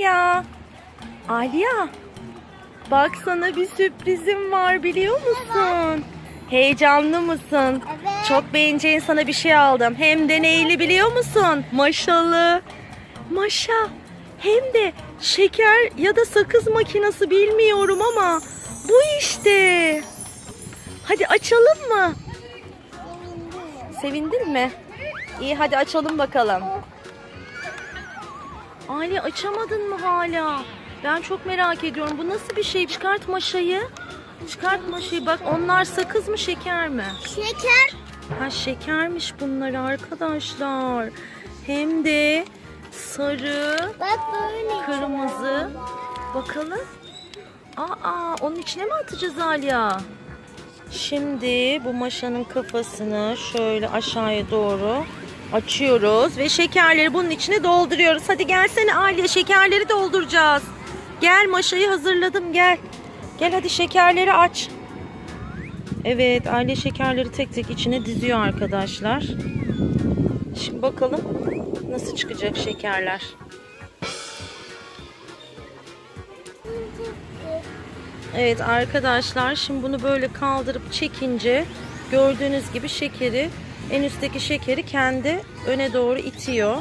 Ya Aliya bak sana bir sürprizim var biliyor musun? Heyecanlı mısın? Evet. Çok beğeneceğin sana bir şey aldım. Hem de neyli biliyor musun? Maşalı. Maşa. Hem de şeker ya da sakız makinesi bilmiyorum ama bu işte. Hadi açalım mı? Sevindin mi? İyi hadi açalım bakalım. Ali açamadın mı hala? Ben çok merak ediyorum. Bu nasıl bir şey? Çıkart maşayı. Çıkart maşayı. Bak onlar sakız mı şeker mi? Şeker. Ha şekermiş bunlar arkadaşlar. Hem de sarı, Bak böyle. kırmızı. Bakalım. Aa, onun içine mi atacağız Alya? Şimdi bu maşanın kafasını şöyle aşağıya doğru açıyoruz ve şekerleri bunun içine dolduruyoruz. Hadi gelsene Alya şekerleri dolduracağız. Gel maşayı hazırladım gel. Gel hadi şekerleri aç. Evet aile şekerleri tek tek içine diziyor arkadaşlar. Şimdi bakalım nasıl çıkacak şekerler. Evet arkadaşlar şimdi bunu böyle kaldırıp çekince gördüğünüz gibi şekeri en üstteki şekeri kendi öne doğru itiyor.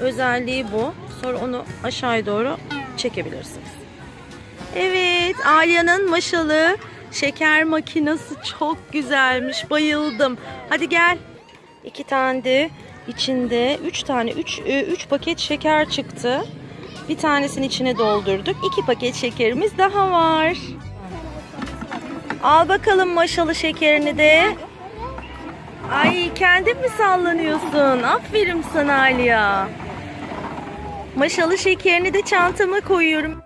Özelliği bu. Sonra onu aşağıya doğru çekebilirsiniz. Evet Alya'nın maşalı şeker makinesi çok güzelmiş. Bayıldım. Hadi gel. İki tane de içinde üç tane üç, e, üç paket şeker çıktı. Bir tanesini içine doldurduk. İki paket şekerimiz daha var. Al bakalım maşalı şekerini de. Ay kendin mi sallanıyorsun? Aferin sana Aliya. Maşalı şekerini de çantama koyuyorum.